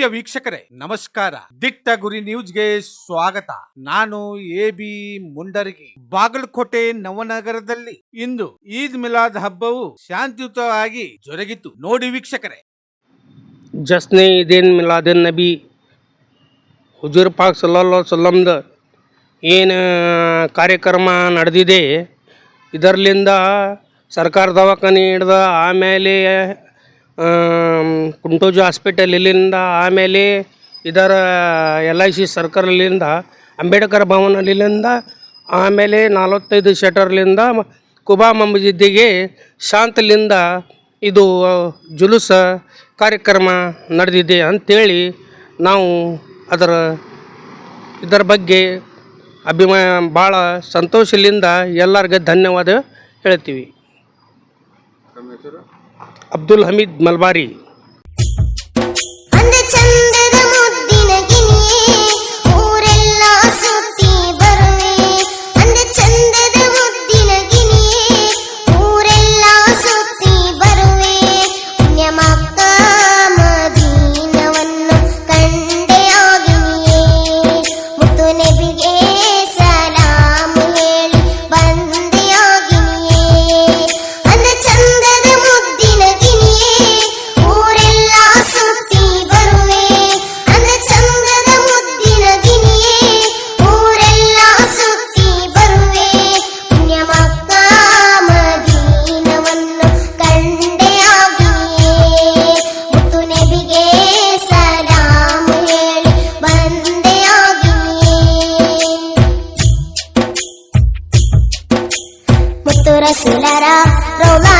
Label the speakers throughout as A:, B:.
A: ಪ್ರಿಯ ವೀಕ್ಷಕರೇ ನಮಸ್ಕಾರ. ದಿಟ್ಟ ಗುರಿ ನ್ಯೂಸ್ಗೆ ಸ್ವಾಗತ. ನಾನು ಎ ಬಿ ಮುಂಡರಗಿ. ಬಾಗಲಕೋಟೆ ನವನಗರದಲ್ಲಿ ಇಂದು ಈದ್ ಮಿಲಾದ್ ಹಬ್ಬವು ಶಾಂತಿಯುತವಾಗಿ ಜರುಗಿತು. ನೋಡಿ ವೀಕ್ಷಕರೇ.
B: ಜಸ್ನೆ ಇದೇನ್ ಮಿಲಾದಿನ್ ನಬಿ? ಹುಜೂರ್ ಪಾಕ್ ಸಲ್ಲ ಸಲ್ಲಮ್ದ ಏನು ಕಾರ್ಯಕ್ರಮ ನಡೆದಿದೆ? ಇದರಲ್ಲಿಂದ ಸರ್ಕಾರ ದವಾಖಾನೆ ಹಿಡ್ದ ಆಮೇಲೆ ಆಮ್, ಕುಂಟೋಜು ಹಾಸ್ಪಿಟಲ್ ಇಲ್ಲಿಂದ ಆಮೇಲೆ ಇದರ ಎಲ್ ಐ ಸಿ ಸರ್ಕಲ್ಲಿಂದ ಅಂಬೇಡ್ಕರ್ ಭವನಲ್ಲಿಂದ ಆಮೇಲೆ ನಲವತ್ತೈದು ಶಟರ್ಲಿಂದ ಕುಬಾ ಮಂಬಜಿದ್ದಿಗೆ ಶಾಂತಲಿಂದ ಇದು ಜುಲೂಸ ಕಾರ್ಯಕ್ರಮ ನಡೆದಿದೆ ಅಂಥೇಳಿ ನಾವು ಅದರ, ಇದರ ಬಗ್ಗೆ ಅಭಿಮಾನ ಭಾಳ ಸಂತೋಷದಿಂದ ಎಲ್ಲರಿಗೆ ಧನ್ಯವಾದ ಹೇಳ್ತೀವಿ.
C: अब्दुल हमीद मलबारी।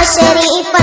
C: city, but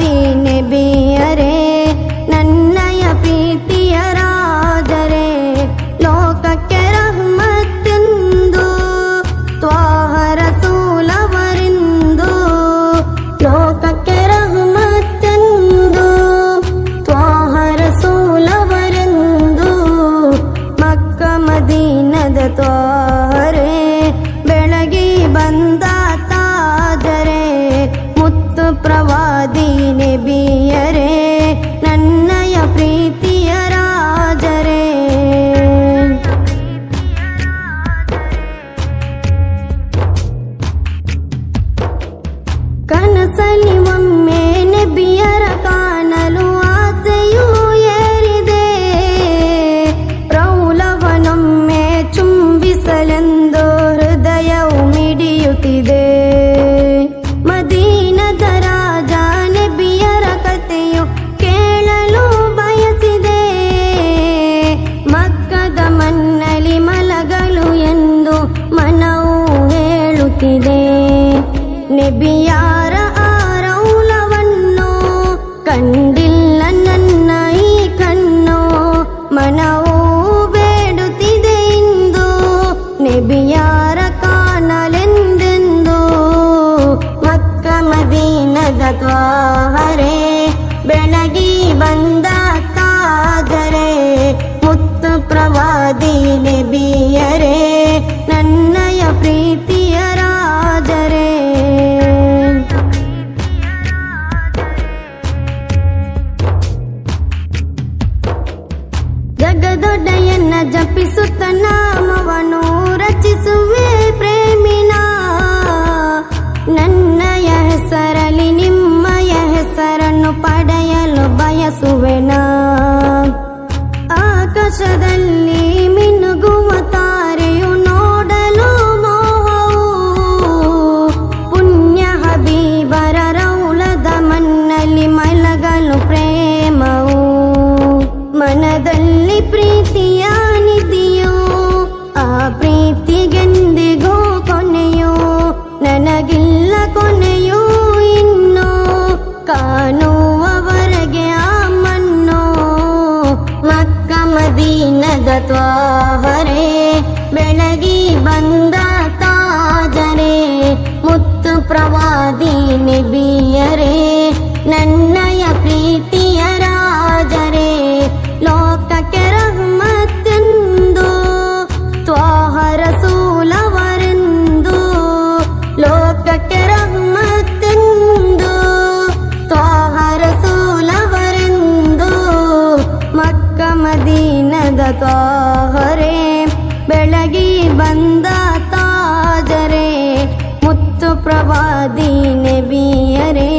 C: ीन बी अरे। ತ್ವಾವರೆ ಬೆಳಗಿ ಬಂದ ತಾ ಮುತ್ತು ಪ್ರವಾದಿ ನಿಬಿಯರೆ ನನ್ನ बन्दातादरे मुत्तु प्रवादीने वीयरे